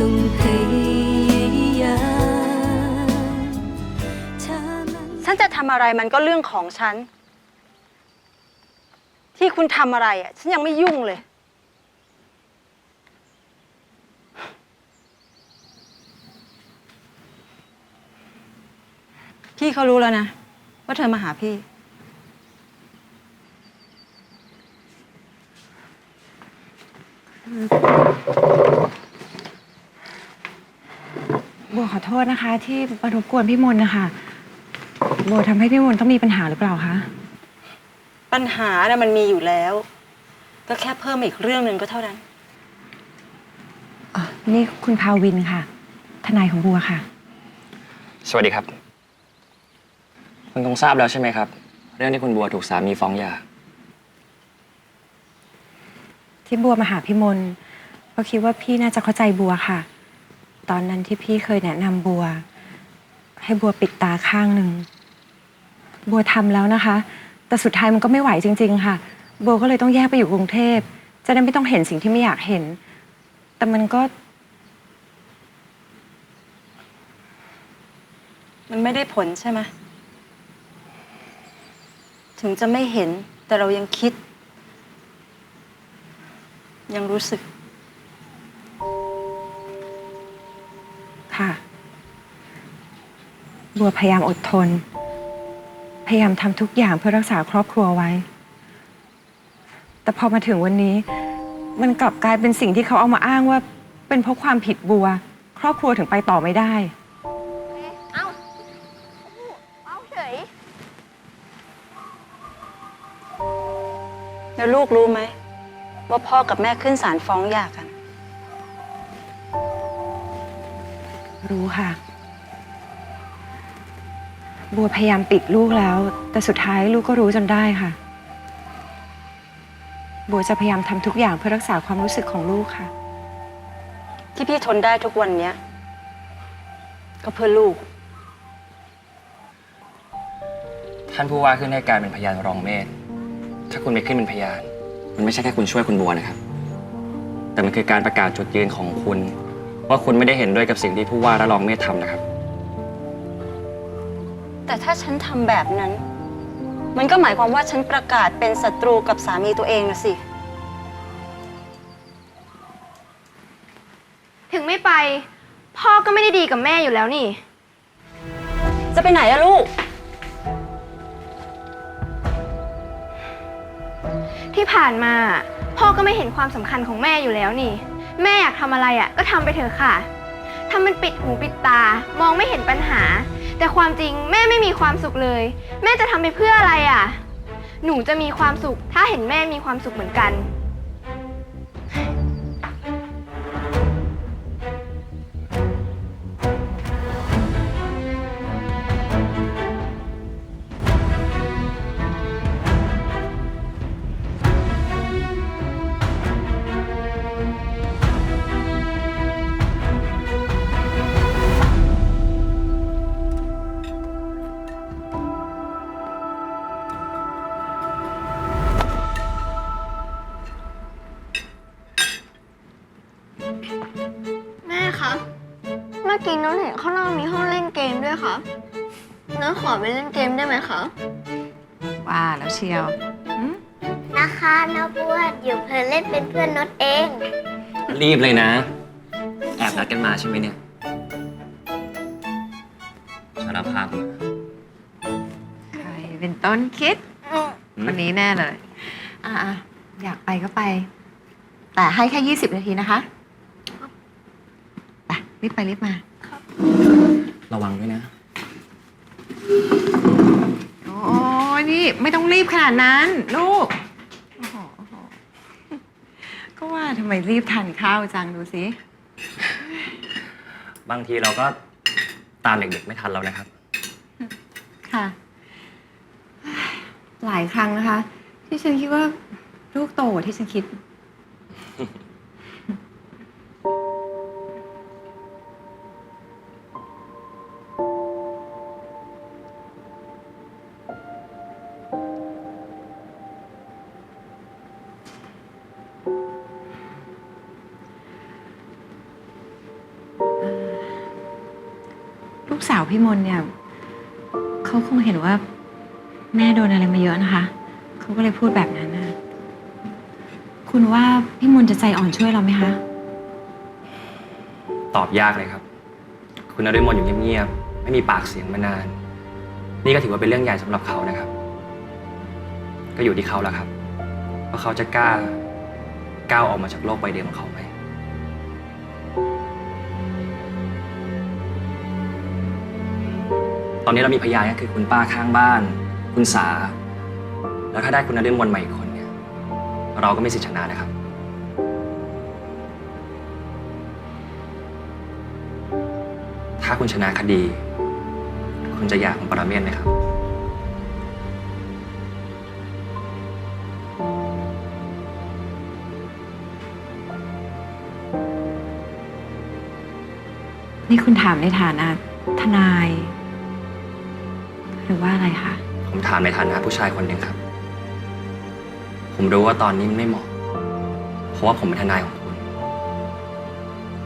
ต้องพยายามถ้ามัน ฉันจะทำอะไรมันก็เรื่องของฉัน ที่คุณทำอะไรอะ ฉันยังไม่ยุ่งเลย พี่เขารู้แล้วนะ ว่าเธอมาหาพี่บั วขอโทษนะคะ ที่มารบกวนพี่มนต์นะคะบัวทำให้พี่มนต์ต้องมีปัญหาหรือเปล่าคะ ปัญหาน่ะมันมีอยู่แล้ว ก็แค่เพิ่มอีกเรื่องหนึ่งก็เท่านั้น อ๋อ นี่คุณพาวินค่ะ ทนายของบัวค่ะ สวัสดีครับ คุณคงทราบแล้วใช่ไหมครับ เรื่องที่คุณบัวถูกสามีฟ้องหย่า ที่บัวมาหาพี่มนต์เพราะคิดว่าพี่น่าจะเข้าใจบัวค่ะ ตอนนั้นที่พี่เคยแนะนำบัว ให้บัวปิดตาข้างหนึ่ง บัวทำแล้วนะคะ แต่สุดท้ายมันก็ไม่ไหวจริง ๆ ค่ะ บัวก็เลยต้องแยกไปอยู่กรุงเทพ จะได้ไม่ต้องเห็นสิ่งที่ไม่อยากเห็น แต่มันก็ มันไม่ได้ผลใช่ไหมถึงจะไม่เห็นแต่เรายังคิด ยังรู้สึก ค่ะ บัวพยายามอดทน พยายามทำทุกอย่างเพื่อรักษาครอบครัวไว้ แต่พอมาถึงวันนี้ มันกลับกลายเป็นสิ่งที่เขาเอามาอ้างว่า เป็นเพราะความผิดบัว ครอบครัวถึงไปต่อไม่ได้ เอ้า เอาเฉย แล้วลูกรู้ไหม ว่าพ่อกับแม่ขึ้นศาลฟ้องหย่ากัน รู้ค่ะ บัวพยายามปิดลูกแล้ว แต่สุดท้ายลูกก็รู้จนได้ค่ะ บัวจะพยายามทำทุกอย่างเพื่อรักษาความรู้สึกของลูกค่ะ ที่พี่ทนได้ทุกวันเนี้ย ก็เพื่อลูก ท่านผู้ว่าขึ้นให้การเป็นพยานรองเมธถ้าคุณไม่ขึ้นเป็นพยาน มันไม่ใช่แค่คุณช่วยคุณบัวนะครับ แต่มันคือการประกาศจุดยืนของคุณ ว่าคุณไม่ได้เห็นด้วยกับสิ่งที่ผู้ว่าและรองเมธทำนะครับ แต่ถ้าฉันทำแบบนั้น มันก็หมายความว่าฉันประกาศเป็นศัตรูกับสามีตัวเองนะสิ ถึงไม่ไป พ่อก็ไม่ได้ดีกับแม่อยู่แล้วนี่ จะไปไหนอะลูก ที่ผ่านมา พ่อก็ไม่เห็นความสำคัญของแม่อยู่แล้วนี่ แม่อยากทำอะไรอะ ก็ทำไปเถอะค่ะทำมันปิดหูปิดตา มองไม่เห็นปัญหา แต่ความจริงแม่ไม่มีความสุขเลย แม่จะทำไปเพื่ออะไรอะ หนูจะมีความสุข ถ้าเห็นแม่มีความสุขเหมือนกัน เล่นเป็นเพื่อนนดเอง รีบเลยนะ แอบนัดกันมาใช่ไหมเนี่ยสารภาพมาใครเป็นต้นคิด คนนี้แน่เลย อะๆอยากไปก็ไป แต่ให้แค่20นาทีนะคะไปรีบไปรีบมา ระวังด้วยนะ โอ้ยนี่ ไม่ต้องรีบขนาดนั้น ลูกโอ้โหโอ้โห ก็ว่าทำไมรีบทานข้าวจังดูสิ บางทีเราก็ตามเด็กๆไม่ทันแล้วนะครับ ค่ะ หลายครั้งนะคะ ที่ฉันคิดว่าลูกโตกว่าที่ฉันคิด พี่มนต์เนี่ยเขาคงเห็นว่า แม่โดนอะไรมาเยอะนะคะเขาก็เลยพูดแบบนั้นนะคุณว่าพี่มนต์จะใจอ่อนช่วยเราไหมคะ ตอบยากเลยครับ คุณนฤมลอยู่เงียบๆไม่มีปากเสียงมานาน นี่ก็ถือว่าเป็นเรื่องใหญ่สำหรับเขานะครับ ก็อยู่ที่เขาแล้วครับว่าเขาจะกล้าก้าวออกมาจากโลกใบเดิมของเขาไหม อนนี้เรามีพยานก็คือคุณป้าข้างบ้าน คุณสา แล้วถ้าได้คุณนฤมลใหม่อีกคนเนี่ย เราก็ไม่สิทธิชนะนะครับ ถ้าคุณชนะคดี คุณจะอยากคุณปรเมศไหมครับ นี่คุณถามในฐานะทนาย หรือว่าอะไรคะ ผมถามในฐานะผู้ชายคนหนึ่งครับ ผมรู้ว่าตอนนี้มันไม่เหมาะ เพราะว่าผมเป็นทนายของคุณ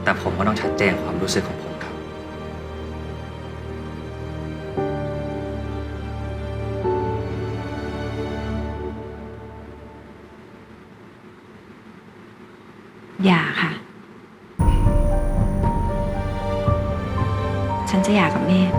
แต่ผมก็ต้องชัดเจนความรู้สึกของผมครับ อย่าค่ะ ฉันจะหย่ากับเมธ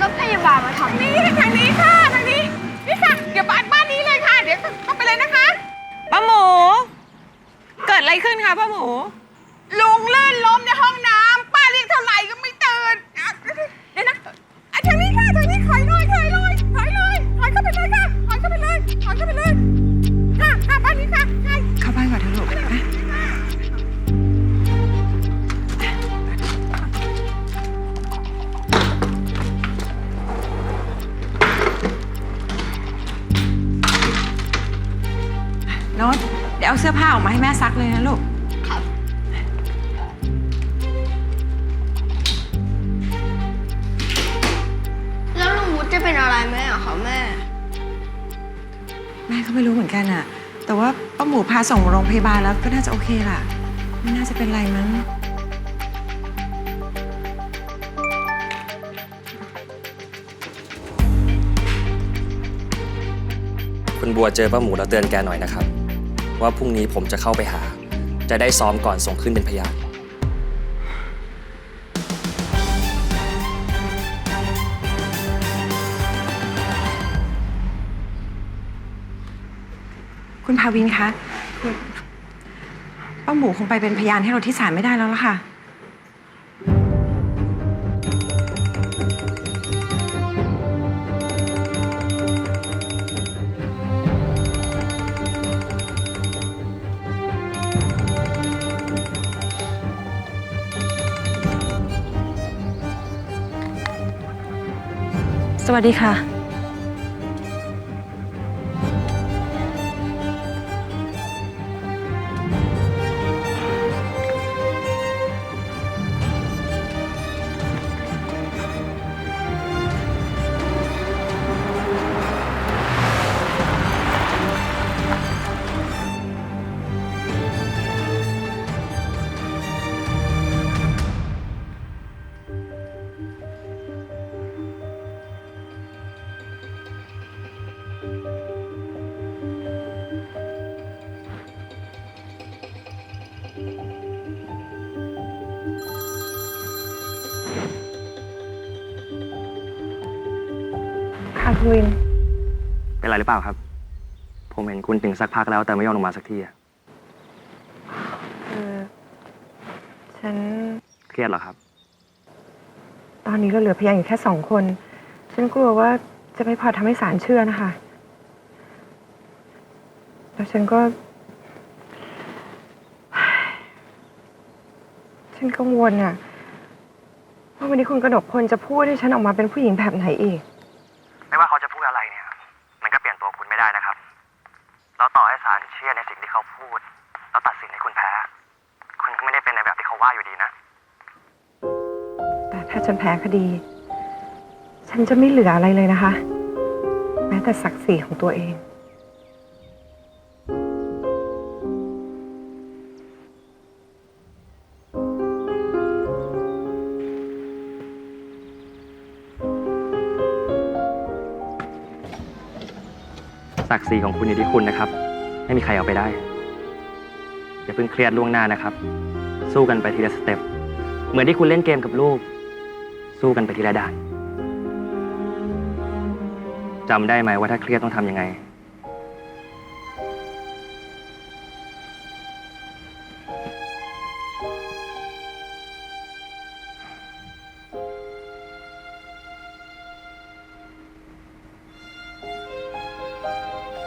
รถพยาบาลมาทำนี่ทางนี้ค่ะทางนี้นี่ค่ะเดี๋ยวบ้านบ้านนี้เลยค่ะ เดี๋ยวเข้าไปเลยนะคะป้าหมู เกิดอะไรขึ้นคะป้าหมู ลุงลื่นล้มในห้องน้ำป้าเรียกเท่าไหร่ก็ไม่ตื่นอะเดี๋ยวนะอะทางนี้ค่ะทางนี้ถอยเลยถอยเลยถอยเลยถอยเข้าไปเลยค่ะถอยเข้าไปเลยถอยเข้าไปเลยค่ะค่ะบ้านนี้ค่ะ โน้ตเดี๋ยวเอาเสื้อผ้าออกมาให้แม่ซักเลยนะลูก แล้วลุงวุฒิจะเป็นอะไรไหมอะคะแม่ แม่ก็ไม่รู้เหมือนกันอะแต่ว่าป้าหมูพาส่งโรงพยาบาลแล้วก็น่าจะโอเคล่ะ ไม่น่าจะเป็นไรมั้ง คุณบัวเจอป้าหมูแล้วเตือนแกหน่อยนะครับ ว่าพรุ่งนี้ผมจะเข้าไปหา จะได้ซ้อมก่อนส่งขึ้นเป็นพยาน คุณภาวินคะคป้าหมูคงไปเป็นพยานให้เราที่ศาลไม่ได้แล้วล่ะค่ะ สวัสดีค่ะ ค่ะคุณวิน เป็นไรหรือเปล่าครับ ผมเห็นคุณถึงสักพักแล้วแต่ไม่ยอมลงมาสักทีอะคือฉัน เครียดเหรอครับ ตอนนี้เราเหลือพยานอยู่แค่สองคน ฉันกลัวว่าจะไม่พอทำให้ศาลเชื่อนะคะ แล้วฉันก็ ฉันกังวลอะว่าวันนี้คุณกระดกพลจะพูดให้ฉันออกมาเป็นผู้หญิงแบบไหนอีก แพ้คดี ฉันจะไม่เหลืออะไรเลยนะคะ แม้แต่ศักดิ์ศรีของตัวเอง ศักดิ์ศรีของคุณอยู่ที่คุณนะครับ ไม่มีใครเอาไปได้ อย่าเพิ่งเครียดล่วงหน้านะครับ สู้กันไปทีละสเต็ป เหมือนที่คุณเล่นเกมกับลูก สู้กันไปทีละด่านจำได้ไหมว่าถ้าเครียดต้องทำยังไง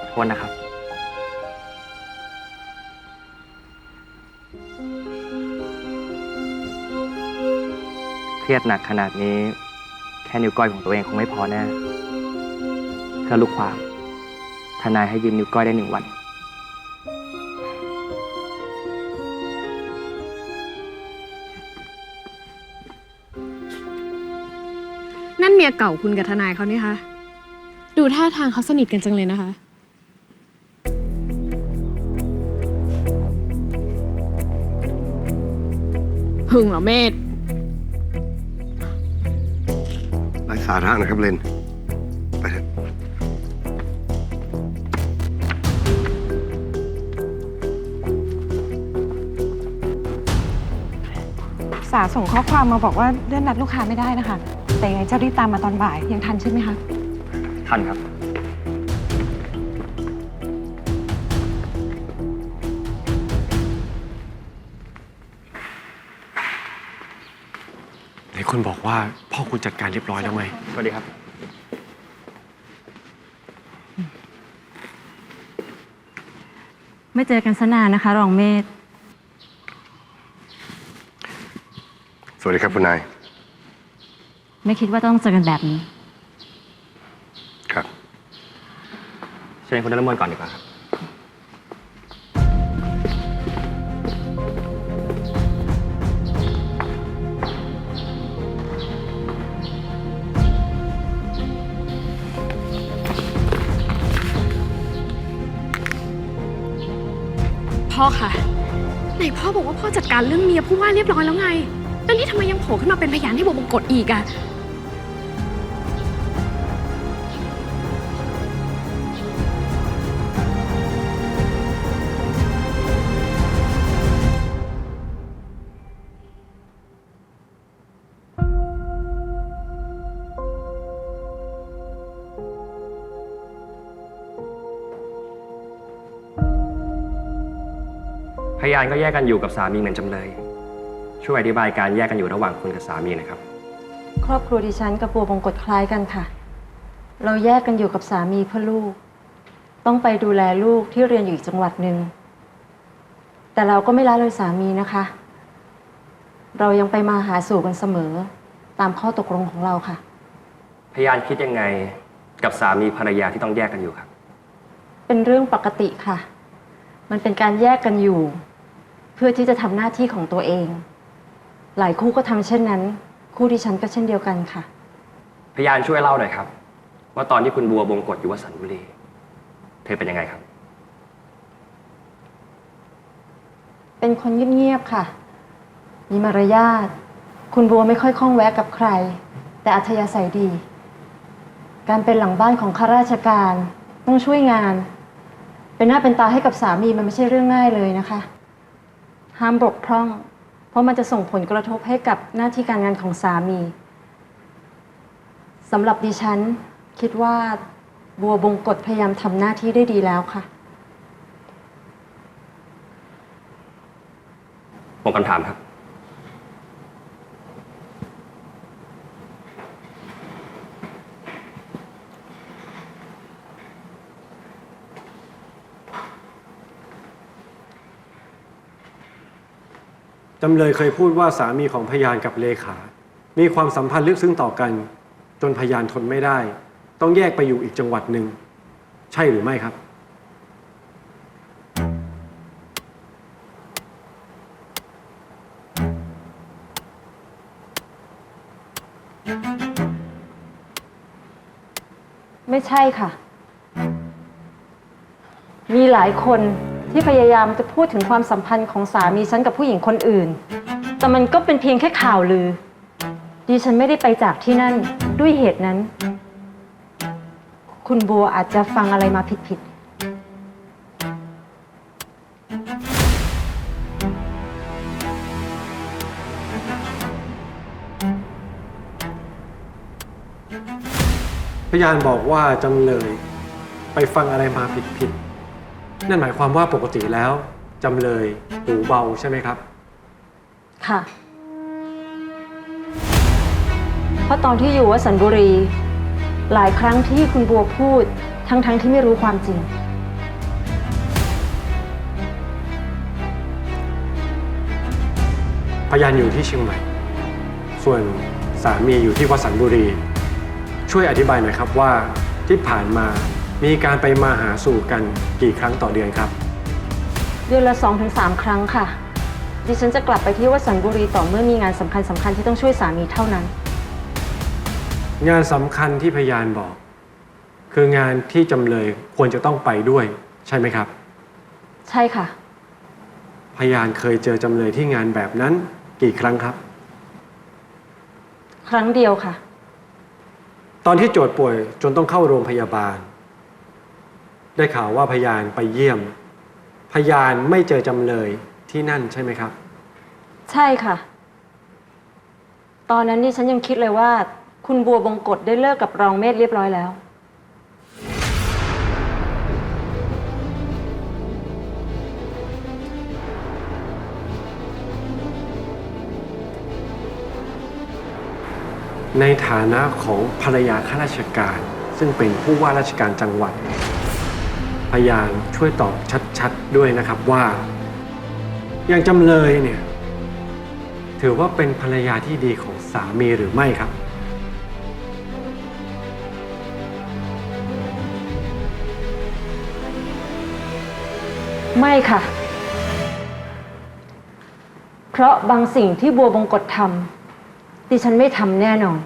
โทษนะครับ เครียดหนักขนาดนี้ แค่นิ้วก้อยของตัวเองคงไม่พอแน่เพื่อลูกความทนายให้ยืมนิ้วก้อยได้หนึ่งวัน นั่นเมียเก่าคุณกับทนายเขานี่คะดูท่าทางเขาสนิทกันจังเลยนะคะ หึงเหรอเมธ สาระนะครับเลนไปเถอะสาส่งข้อความมาบอกว่าเลื่อนนัดลูกค้าไม่ได้นะคะ แต่ยังไงจะรีบตามมาตอนบ่ายยังทันใช่ไหมคะ ทันครับ ไหนคุณบอกว่าพ่อคุณจัดการเรียบร้อยแล้วไงสวัสดีครับ ไม่เจอกันสนานนะคะ รองเมธสวัสดีครับคุณนาย ไม่คิดว่าต้องเจอกันแบบนี้ ครับ เชิญคุณนรมนก่อนดีกว่าครับ พ่อคะไหนพ่อบอกว่าพ่อจัดการเรื่องเมียผู้ว่าเรียบร้อยแล้วไง แล้วนี่ทำไมยังโผล่ขึ้นมาเป็นพยานให้บวบงกฎอีกอะ พยานก็แยกกันอยู่กับสามีเหมือนจำเลย ช่วยอธิบายการแยกกันอยู่ระหว่างคุณกับสามีหนะครับ ครอบครัวดิฉันกับบัวบงกฎคล้ายกันค่ะ เราแยกกันอยู่กับสามีเพื่อลูก ต้องไปดูแลลูกที่เรียนอยู่อีกจังหวัดหนึ่ง แต่เราก็ไม่ละเลยสามีนะคะ เรายังไปมาหาสู่กันเสมอ ตามข้อตกลงของเราค่ะ พยานคิดยังไงกับสามีภรรยาที่ต้องแยกกันอยู่ครับ เป็นเรื่องปกติค่ะ มันเป็นการแยกกันอยู่เพื่อที่จะทำหน้าที่ของตัวเอง หลายคู่ก็ทำเช่นนั้น คู่ดิฉันก็เช่นเดียวกันค่ะ พยานช่วยเล่าหน่อยครับ ว่าตอนที่คุณบัวบงกฎอยู่วสันต์บุรี เธอเป็นยังไงครับ เป็นคนเงียบๆค่ะ มีมารยาท คุณบัวไม่ค่อยคล่องแวะกับใคร แต่อัธยาศัยดี การเป็นหลังบ้านของข้าราชการ ต้องช่วยงาน เป็นหน้าเป็นตาให้กับสามีมันไม่ใช่เรื่องง่ายเลยนะคะ ห้ามบกพร่อง เพราะมันจะส่งผลกระทบให้กับหน้าที่การงานของสามีสำหรับดิฉัน คิดว่าบัวบงกฎพยายามทำหน้าที่ได้ดีแล้วค่ะผมคำถามครับ จำเลยเคยพูดว่าสามีของพยานกับเลขา มีความสัมพันธ์ลึกซึ้งต่อกัน จนพยานทนไม่ได้ ต้องแยกไปอยู่อีกจังหวัดหนึ่ง ใช่หรือไม่ครับ ไม่ใช่ค่ะ มีหลายคน ที่พยายามจะพูดถึงความสัมพันธ์ของสามีฉันกับผู้หญิงคนอื่น แต่มันก็เป็นเพียงแค่ข่าวลือ ดิฉันไม่ได้ไปจากที่นั่นด้วยเหตุนั้น คุณบัวอาจจะฟังอะไรมาผิดๆ พยานบอกว่าจำเลยไปฟังอะไรมาผิดๆ นั่นหมายความว่าปกติแล้ว จำเลยหูเบาใช่ไหมครับ ค่ะ เพราะตอนที่อยู่วสันต์บุรี หลายครั้งที่คุณบัวพูดทั้งๆทที่ไม่รู้ความจริง พยานอยู่ที่เชียงใหม่ ส่วนสามีอยู่ที่วัดสันบุรี ช่วยอธิบายหน่อยครับว่าที่ผ่านมา มีการไปมาหาสู่กันกี่ครั้งต่อเดือนครับ เดือนละ2-3ถึงครั้งค่ะ ดิฉันจะกลับไปที่วสันต์บุรีต่อเมื่อมีงานสำคัญสำคัญๆที่ต้องช่วยสามีเท่านั้น งานสำคัญที่พยานบอก คืองานที่จำเลยควรจะต้องไปด้วยใช่ไหมครับ ใช่ค่ะ พยานเคยเจอจำเลยที่งานแบบนั้นกี่ครั้งครับ ครั้งเดียวค่ะ ตอนที่โจทย์ป่วยจนต้องเข้าโรงพยาบาล ได้ข่าวว่าพยานไปเยี่ยม พยานไม่เจอจำเลยที่นั่นใช่ไหมครับ ใช่ค่ะ ตอนนั้นนี่ฉันยังคิดเลยว่า คุณบัวบงกฎได้เลิกกับรองเมธเรียบร้อยแล้ว ในฐานะของภรรยาข้าราชการ ซึ่งเป็นผู้ว่าราชการจังหวัด พยานช่วยตอบชัดๆด้วยนะครับว่าอย่างจำเลยเนี่ยถือว่าเป็นภรรยาที่ดีของสามีหรือไม่ครับ ไม่ค่ะ เพราะบางสิ่งที่บัวบงกฎทำดิฉันไม่ทำแน่นอน